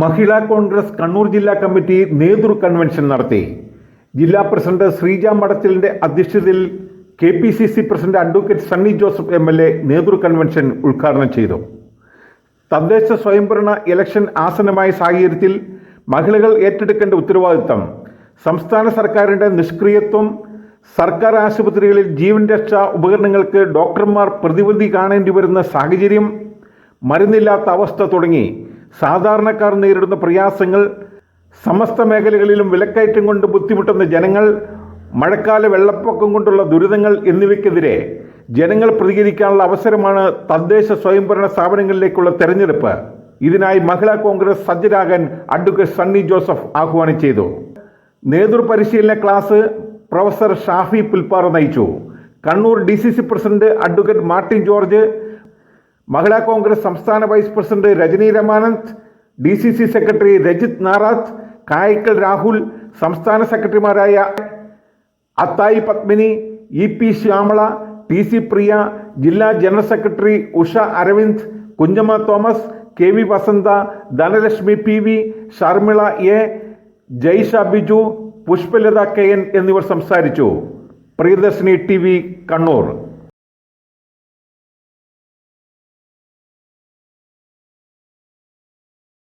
മഹിളാ കോൺഗ്രസ് കണ്ണൂർ ജില്ലാ കമ്മിറ്റി നേതൃ കൺവെൻഷൻ നടത്തി. ജില്ലാ പ്രസിഡന്റ് ശ്രീജ മടത്തിലിന്റെ അധ്യക്ഷതയിൽ K P C C president advocate Sunny Joseph M L A നേതൃ കൺവെൻഷൻ ഉദ്ഘാടനം ചെയ്തു. തദ്ദേശ സ്വയംഭരണ ഇലക്ഷൻ ആസന്നമായ സാഹചര്യത്തിൽ മഹിളകൾ ഏറ്റെടുക്കേണ്ട ഉത്തരവാദിത്തം സംസ്ഥാന സർക്കാരിന്റെ നിഷ്ക്രിയത്വം സർക്കാർ ആശുപത്രികളിൽ ജീവൻ രക്ഷാ ഉപകരണങ്ങൾക്ക് ഡോക്ടർമാർ പ്രതിവിധി കാണേണ്ടി വരുന്ന സാഹചര്യം മരുന്നില്ലാത്ത അവസ്ഥ തുടങ്ങി. സാധാരണക്കാർ നേരിടുന്ന പ്രയാസങ്ങൾ സമസ്ത മേഖലകളിലും വിലക്കയറ്റം കൊണ്ട് ബുദ്ധിമുട്ടുന്ന ജനങ്ങൾ മഴക്കാല വെള്ളപ്പൊക്കം കൊണ്ടുള്ള ദുരിതങ്ങൾ എന്നിവയ്ക്കെതിരെ ജനങ്ങൾ പ്രതികരിക്കാനുള്ള അവസരമാണ് തദ്ദേശ സ്വയംഭരണ സ്ഥാപനങ്ങളിലേക്കുള്ള തെരഞ്ഞെടുപ്പ്. ഇതിനായി മഹിളാ കോൺഗ്രസ് സജ്ജരാകൻ അഡ്വക്കേറ്റ് സണ്ണി ജോസഫ് ആഹ്വാനം ചെയ്തു. നേതൃപരിശീലന ക്ലാസ് പ്രൊഫസർ ഷാഫി പുൽപ്പാറ നയിച്ചു. Kannur D C C president advocate Martin George Mahila Congress സംസ്ഥാന vice president Rajani Ramanand D C C secretary Rajith Narath Kayakkal Rahul സംസ്ഥാന സെക്രട്ടറിമാരായ Athayi Padmini E P Shyamala T C Priya ജില്ലാ general secretary Usha Aravind Kunhamma Thomas K V Vasantha Dhanalakshmi P V Sharmila A Jaisha Biju Pushpalatha K N എന്നിവർ സംസാരിച്ചു. Priyadarshini T V Kannur.